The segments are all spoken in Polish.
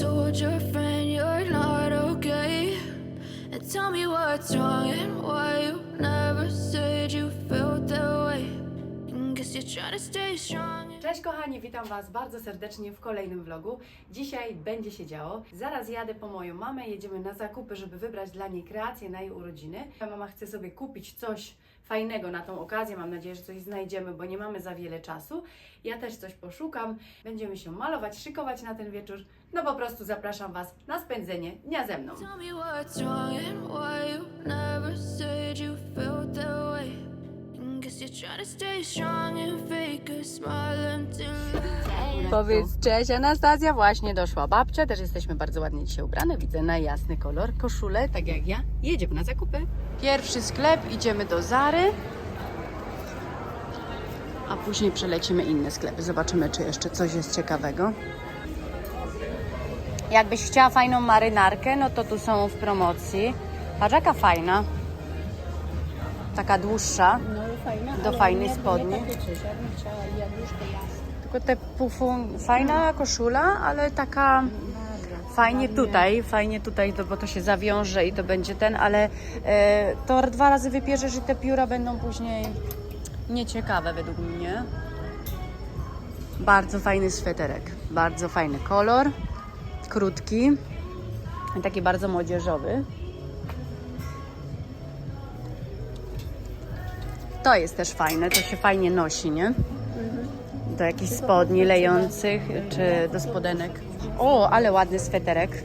told your friend you're not okay? And tell me what's wrong and why you never said you felt that way. Guess you're trying to stay strong. Cześć kochani, witam Was bardzo serdecznie w kolejnym vlogu. Dzisiaj będzie się działo. Zaraz jadę po moją mamę, jedziemy na zakupy, żeby wybrać dla niej kreację na jej urodziny. Mama chce sobie kupić coś fajnego na tą okazję. Mam nadzieję, że coś znajdziemy, bo nie mamy za wiele czasu. Ja też coś poszukam. Będziemy się malować, szykować na ten wieczór. No po prostu zapraszam Was na spędzenie dnia ze mną. Powiedz cześć Anastazja, właśnie doszła babcia, też jesteśmy bardzo ładnie dzisiaj ubrane, widzę na jasny kolor, koszulę, tak jak ja. Jedziemy na zakupy. Pierwszy sklep, idziemy do Zary, a później przelecimy inne sklepy, zobaczymy czy jeszcze coś jest ciekawego. Jakbyś chciała fajną marynarkę, no to tu są w promocji. Patrz jaka fajna. Taka dłuższa. No fajna, Do fajnej nie, spodni. Nie takie coś, ja bym chciała jabłuszko jasne. Tylko te pufą, fajna koszula, ale taka fajnie tutaj, fajnie tutaj, bo to się zawiąże i to będzie ten, ale e, to dwa razy wybierzesz i te pióra będą później nieciekawe według mnie. Bardzo fajny sweterek, bardzo fajny kolor, krótki, taki bardzo młodzieżowy. To jest też fajne, to się fajnie nosi, nie? do jakichś spodni lejących czy do spodenek. O, ale ładny sweterek.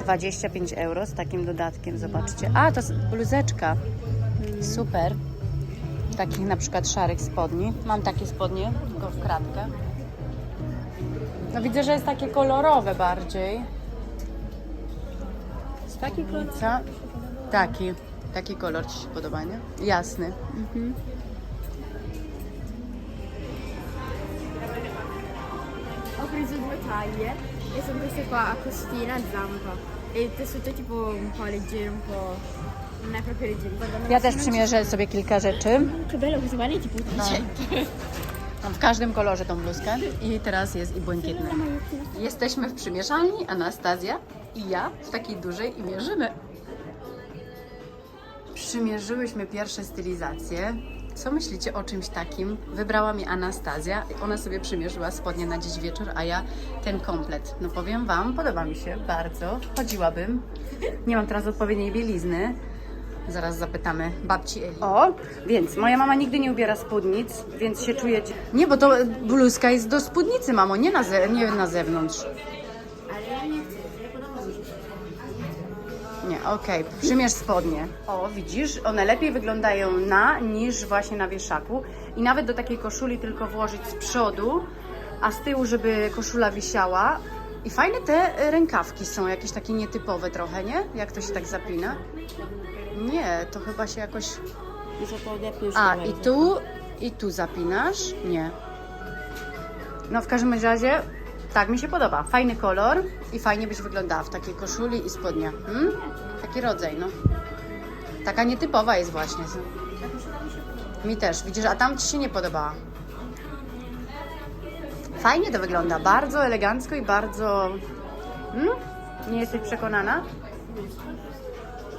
25 euro z takim dodatkiem, zobaczcie. A, to jest bluzeczka. Super. Takich na przykład szarych spodni. Mam takie spodnie, tylko w kratkę. No widzę, że jest takie kolorowe bardziej. Taki kolor? Taki. Taki kolor Ci się podoba, nie? Jasny. Ho preso due taglie e sono queste qua a costina a zampa e il tessuto è tipo un po' leggero, un po'... non è proprio leggero. Guarda, Ja też przymierzę sobie kilka rzeczy. Che bello, questo qua è tipo 300. Mam w każdym kolorze tą bluzkę i teraz jest i błękitny. Jesteśmy w przymierzalni, Anastazja i ja w takiej dużej i mierzymy. Przymierzyłyśmy pierwsze stylizacje. Co myślicie o czymś takim? Wybrała mi Anastazja. Ona sobie przymierzyła spodnie na dziś wieczór, a ja ten komplet. No powiem Wam, podoba mi się bardzo. Chodziłabym. Nie mam teraz odpowiedniej bielizny. Zaraz zapytamy babci Eli. O, więc moja mama nigdy nie ubiera spódnic, więc się czuję... Nie, bo to bluzka jest do spódnicy, mamo, nie na, ze... nie na zewnątrz. Okej, przymierz spodnie. O, widzisz, one lepiej wyglądają na niż właśnie na wieszaku. I nawet do takiej koszuli tylko włożyć z przodu, a z tyłu, żeby koszula wisiała. I fajne te rękawki są, jakieś takie nietypowe trochę, nie? Jak to się tak zapina? Nie, to chyba się jakoś... A, i tu, i tu zapinasz? Nie. No w każdym razie, tak mi się podoba. Fajny kolor i fajnie byś wyglądała w takiej koszuli i spodniach. Hmm? Taki rodzaj, no. Taka nietypowa jest właśnie. Mi też, widzisz, a tam Ci się nie podobała. Fajnie to wygląda, bardzo elegancko i bardzo... Hmm? Nie jesteś przekonana?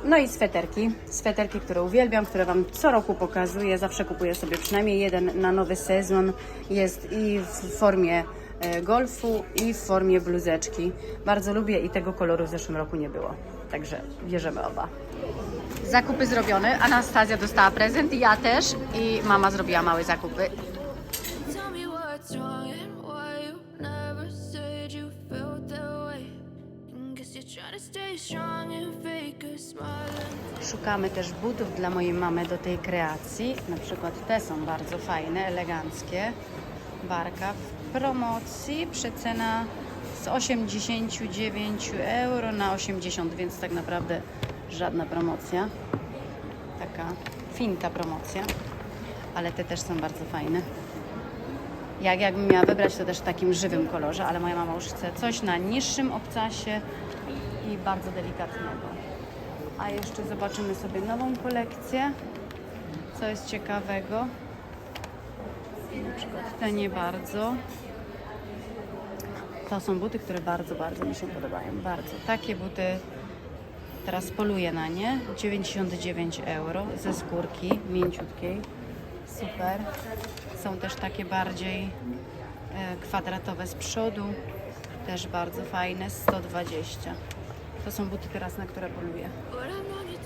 No i sweterki. Sweterki, które uwielbiam, które Wam co roku pokazuję. Zawsze kupuję sobie przynajmniej jeden na nowy sezon. Jest i w formie e, golfu, i w formie bluzeczki. Bardzo lubię i tego koloru w zeszłym roku nie było. Także bierzemy oba. Zakupy zrobione. Anastazja dostała prezent, ja też. I mama zrobiła małe zakupy. Szukamy też butów dla mojej mamy do tej kreacji. Na przykład te są bardzo fajne, eleganckie. Barka w promocji. Przecena z 89 euro na 80, więc tak naprawdę żadna promocja. Taka finta promocja. Ale te też są bardzo fajne. Jak jakbym miała wybrać, to też w takim żywym kolorze, ale moja mama już chce coś na niższym obcasie i bardzo delikatnego. A jeszcze zobaczymy sobie nową kolekcję. Co jest ciekawego. Na przykład te nie bardzo. To są buty, które bardzo, bardzo mi się podobają. Bardzo. Takie buty teraz poluję na nie. 99 euro ze skórki mięciutkiej. Super. Są też takie bardziej e, kwadratowe z przodu. Też bardzo fajne. 120. To są buty teraz, na które poluję. But I've known you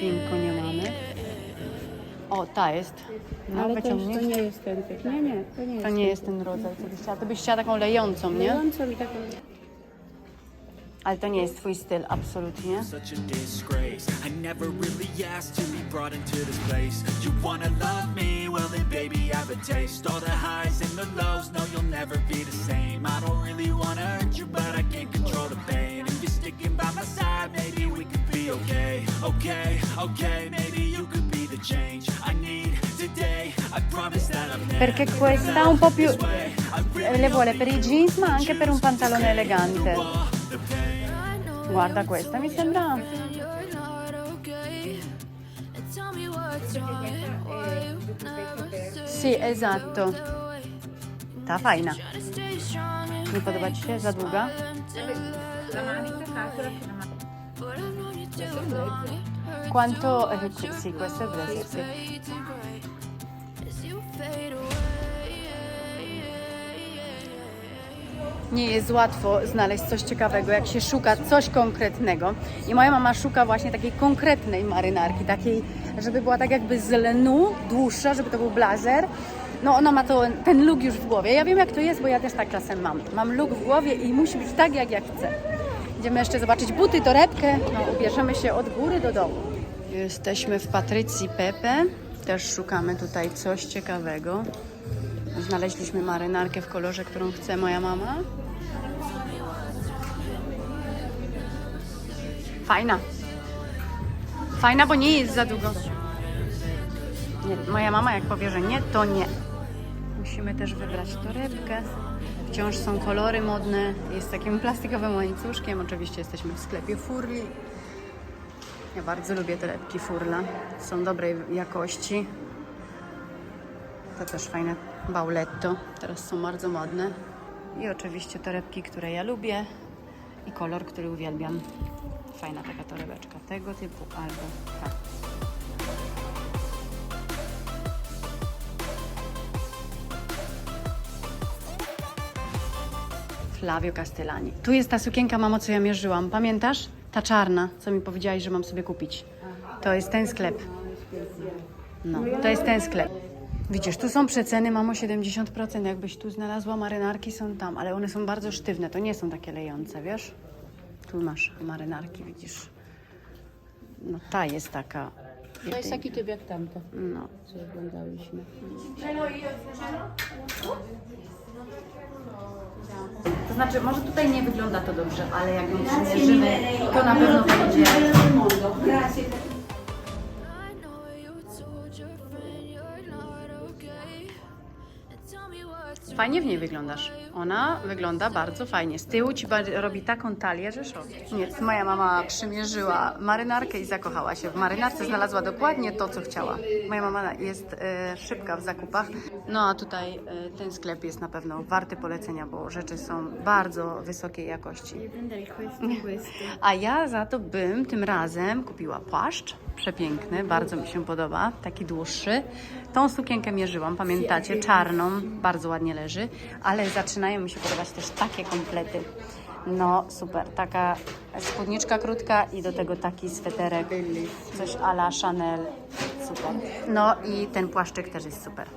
Pinku nie mamy. O, ta jest. No, Ale to, to nie jest ten typ. Nie, nie, to nie jest To nie jest ten rodzaj, co byś chciała. To byś chciała taką lejącą, nie? Lejącą i taką... Ale to nie jest twój styl, absolutnie. Perché questa un po' più le vuole per i jeans, ma anche per un pantalone elegante. I know Guarda questa, mi sembra and you're not okay. And tell me what's wrong and why you never say Sì, esatto. the way. Ta fajna. Try to stay strong and Nie podoba ci się? Za długa? But I've known you too long. Quanto... to eh, sì, questo è sì. Nie jest łatwo znaleźć coś ciekawego, jak się szuka coś konkretnego. I moja mama szuka właśnie takiej konkretnej marynarki, takiej, żeby była tak jakby z lnu, dłuższa, żeby to był blazer. No ona ma to, ten look już w głowie. Ja wiem jak to jest, bo ja też tak czasem mam. Mam look w głowie i musi być tak jak ja chcę. Idziemy jeszcze zobaczyć buty, torebkę. No, ubierzemy się od góry do dołu. Jesteśmy w Patrycji Pepe. Też szukamy tutaj coś ciekawego. Znaleźliśmy marynarkę w kolorze, którą chce moja mama. Fajna. Fajna, bo nie jest za długo. Nie, moja mama jak powie, że nie, to nie. Musimy też wybrać torebkę. Wciąż są kolory modne. Jest takim plastikowym łańcuszkiem. Oczywiście jesteśmy w sklepie Furli. Ja bardzo lubię torebki Furla. Są dobrej jakości. To też fajne bauletto. Teraz są bardzo modne. I oczywiście torebki, które ja lubię. I kolor, który uwielbiam. Fajna taka torebeczka tego typu albo tak. Flavio Castellani. Tu jest ta sukienka, mamo, co ja mierzyłam. Pamiętasz? Ta czarna, co mi powiedziałaś, że mam sobie kupić. To jest ten sklep. No, to jest ten sklep. Widzisz, tu są przeceny, mamo, 70%. Jakbyś tu znalazła marynarki, są tam, ale one są bardzo sztywne, to nie są takie lejące, wiesz? Tu masz marynarki, widzisz. No ta jest taka. To jest taki typ jak tamto, No. co oglądałyśmy. To znaczy, może tutaj nie wygląda to dobrze, ale jak ją przymierzymy, to na pewno będzie. Fajnie w niej wyglądasz. Ona wygląda bardzo fajnie. Z tyłu ci robi taką talię, że szok. Nie, moja mama przymierzyła marynarkę i zakochała się. W marynarce znalazła dokładnie to, co chciała. Moja mama jest e, szybka w zakupach. No a tutaj e, ten sklep jest na pewno warty polecenia, bo rzeczy są bardzo wysokiej jakości. A ja za to bym tym razem kupiła płaszcz. Przepiękny, bardzo mi się podoba, taki dłuższy. Tą sukienkę mierzyłam, pamiętacie, czarną, bardzo ładnie leży, ale zaczynają mi się podobać też takie komplety. No super, taka spódniczka krótka i do tego taki sweterek, coś a la Chanel, super. No i ten płaszczyk też jest super.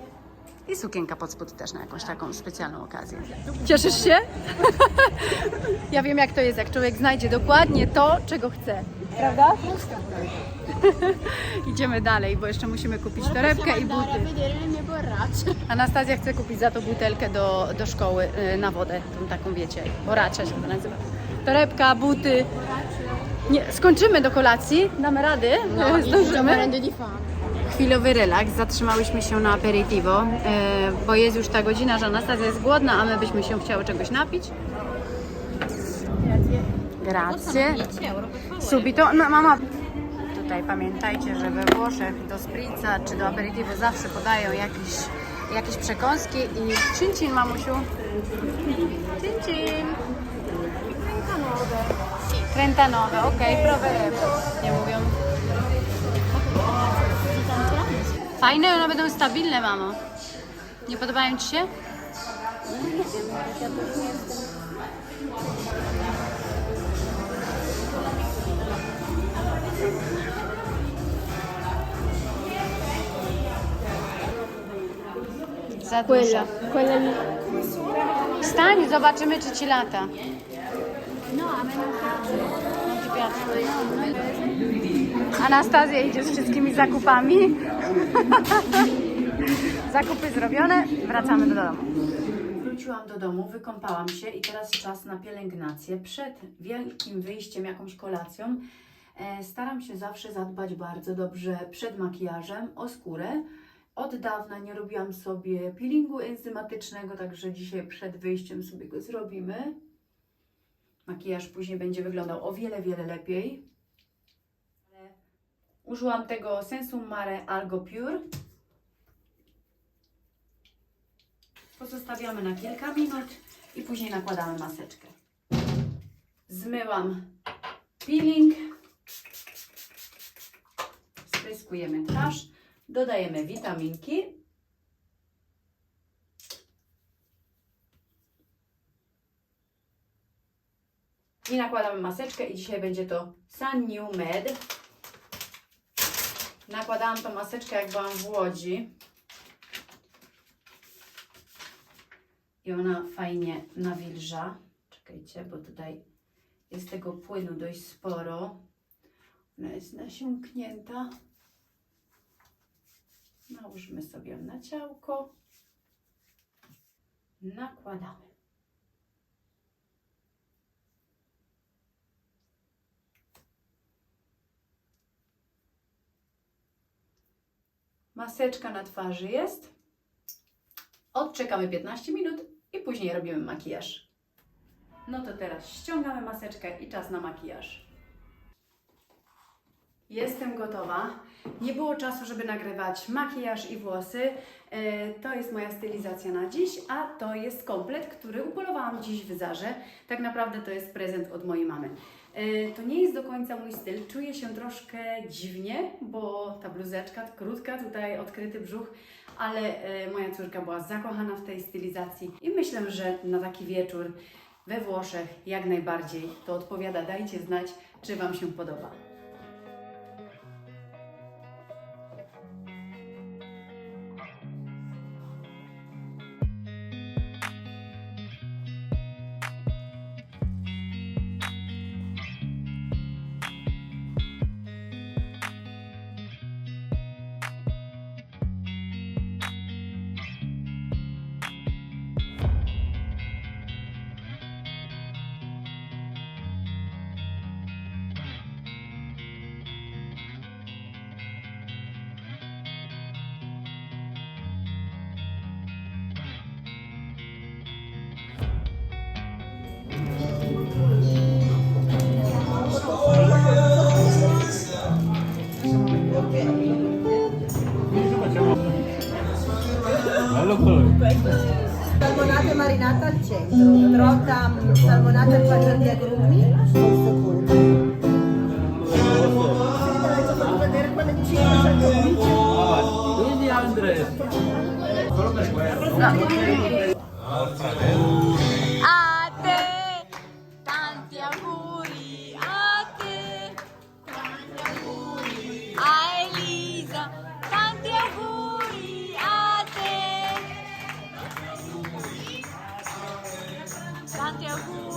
I sukienka pod spód też na jakąś taką specjalną okazję. Cieszysz się? Ja wiem, jak to jest, jak człowiek znajdzie dokładnie to, czego chce. Prawda? Idziemy dalej, bo jeszcze musimy kupić torebkę i buty. Anastazja chce kupić za to butelkę do, do szkoły y, na wodę, tą taką wiecie, boracza się to nazywa. Torebka, buty. Nie, skończymy do kolacji, damy rady, Sto zdążymy. Chwilowy relaks, zatrzymałyśmy się na aperitivo, y, bo jest już ta godzina, że Anastazja jest głodna, a my byśmy się chciały czegoś napić. Grazie. Subito. No mama. Tutaj pamiętajcie, że we Włoszech do spritza czy do aperitivo zawsze podają jakieś, jakieś przekąski i cin cin mamusiu. Cin cin. 39, ok, proveremo. Nie mówią. Fajne, one będą stabilne, mamo. Nie podobają Ci się? Za dużo. Quella, quella lì. Zobaczymy, czy Ci lata. No, a me non piace. Anastazja idzie z wszystkimi zakupami. Zakupy zrobione, wracamy do domu. Wróciłam do domu, wykąpałam się i teraz czas na pielęgnację. Przed wielkim wyjściem, jakąś kolacją, e, staram się zawsze zadbać bardzo dobrze przed makijażem o skórę. Od dawna nie robiłam sobie peelingu enzymatycznego, także dzisiaj przed wyjściem sobie go zrobimy. Makijaż później będzie wyglądał o wiele, wiele lepiej. Użyłam tego Sensum Mare Algo Pure. Pozostawiamy na kilka minut i później nakładamy maseczkę. Zmyłam peeling. Spryskujemy twarz. Dodajemy witaminki. I nakładamy maseczkę i dzisiaj będzie to Sun New Med. Nakładałam tą maseczkę jak byłam w Łodzi. I ona fajnie nawilża. Czekajcie, bo tutaj jest tego płynu dość sporo. Ona jest nasiąknięta. Nałóżmy sobie na ciałko. Nakładamy. Maseczka na twarzy jest. Odczekamy 15 minut i później robimy makijaż. No to teraz ściągamy maseczkę i czas na makijaż. Jestem gotowa. Nie było czasu, żeby nagrywać makijaż i włosy. E, To jest moja stylizacja na dziś, a to jest komplet, który upolowałam dziś w Zarze. Tak naprawdę to jest prezent od mojej mamy. E, To nie jest do końca mój styl. Czuję się troszkę dziwnie, bo ta bluzeczka krótka, tutaj odkryty brzuch, ale e, moja córka była zakochana w tej stylizacji i myślę, że na taki wieczór we Włoszech jak najbardziej to odpowiada. Dajcie znać, czy Wam się podoba. marinata al centro, trota mm, salmonata al fagioli e agrumi. Quindi Andre, solo per quello. 点 녕.